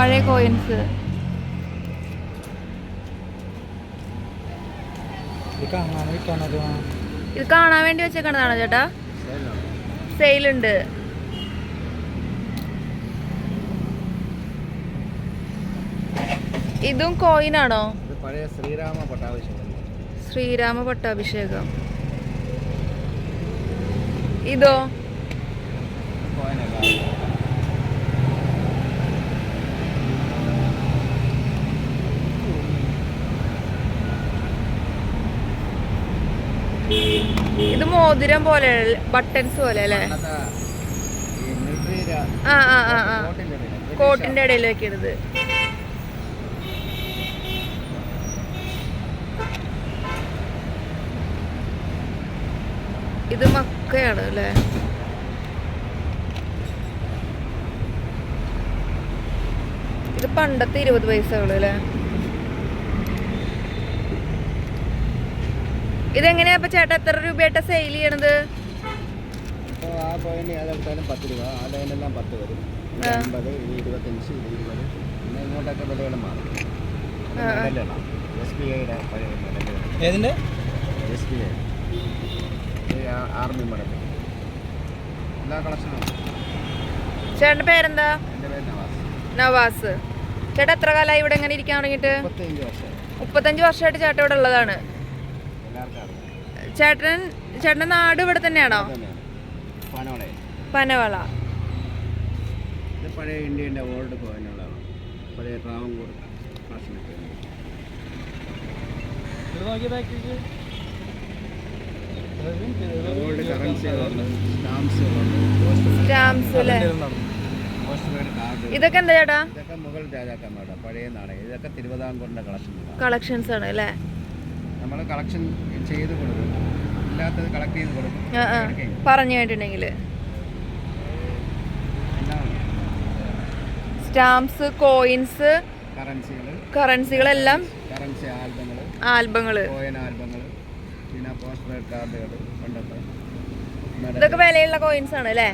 പഴയ കോയിൻസ്. ഇത് കാണാൻ വേണ്ടി വെച്ചേക്കണതാണോ ചേട്ടാ? സെയിലുണ്ട്. ഇതും കോയിനാണോ? ശ്രീരാമ പട്ടാഭിഷേകം. ശ്രീരാമ പട്ടാഭിഷേകം. ഇതോ? ഇത് മോതിരം പോലെ ബട്ടൺസ് പോലെ അല്ലേ? ആ ആ ആ കോട്ടിന്റെ ഇടയിൽ വെക്കണത് ഇത് മക്കയാണ് അല്ലേ? ഇത് പണ്ടത്തെ ഇരുപത് പൈസ ഉള്ളു അല്ലേ? ഇതെങ്ങനെയാ അപ്പൊ ചേട്ടാ എത്ര രൂപയായിട്ടാ സെയിൽ ചെയ്യണത്? ആ കോയിന് ഏതെടുത്താലും പത്ത് രൂപ. ആ ലൈനെല്ലാം പത്ത് വരും. ഇത് ആ. അമ്പത് ഇത് ഇരുപത്തഞ്ച് ഇരുപത്. പിന്നെ ഇങ്ങോട്ടൊക്കെ വിലകൾ മാറും. ആ, ആ. മെഡലാണ് എസ് ബി ഐയുടെ പഴയ ഏതിന്റെ? S B I army medal എല്ലാ കളക്ഷനും ചേട്ടന്റെ പേരെന്താ? എന്റെ പേര് നവാസ്. നവാസ്. ചേട്ടാ എത്ര കാലമായി ഇവിടെ ഇങ്ങനെ ഇരിക്കാൻ തുടങ്ങിയിട്ട്? വർഷം മുപ്പത്തഞ്ച് വർഷമായിട്ട് ചേട്ടൻ ഇവിടെ ഉള്ളതാണ്. അറിയാം ചേട്ടൻ നാട് ഇവിടെ തന്നെയാണോ? പനവള. പഴയ ഇന്ത്യന്റെ ഓൾഡ് പഴയ ഓൾഡ് കറൻസികളുണ്ട് സ്റ്റാമ്പ്സുകളുണ്ട് സ്റ്റാമ്പ്സ് അല്ലേ? ഇതൊക്കെ എന്താ ചേട്ടാ? ഇതൊക്കെ മുഗൾ രാജാക്കന്മാരുടെ പഴയ നാണയം ഇതൊക്കെ തിരുവിതാംകൂറിന്റെ കളക്ഷൻസ് ആണ് അല്ലേ? നമ്മൾ കളക്ഷൻ ചെയ്ത് കൊടുക്കും. ഇല്ലാത്തത് കളക്ട് ചെയ്ത് കൊടുക്കും. പറഞ്ഞു കേട്ടിട്ടുണ്ടെങ്കിൽ സ്റ്റാമ്പ്സ് കോയിൻസ് കറൻസികളെല്ലാം കറൻസി ആൽബങ്ങൾ ഇതൊക്കെ വിലയുള്ള കോയിൻസ് ആണ് അല്ലേ.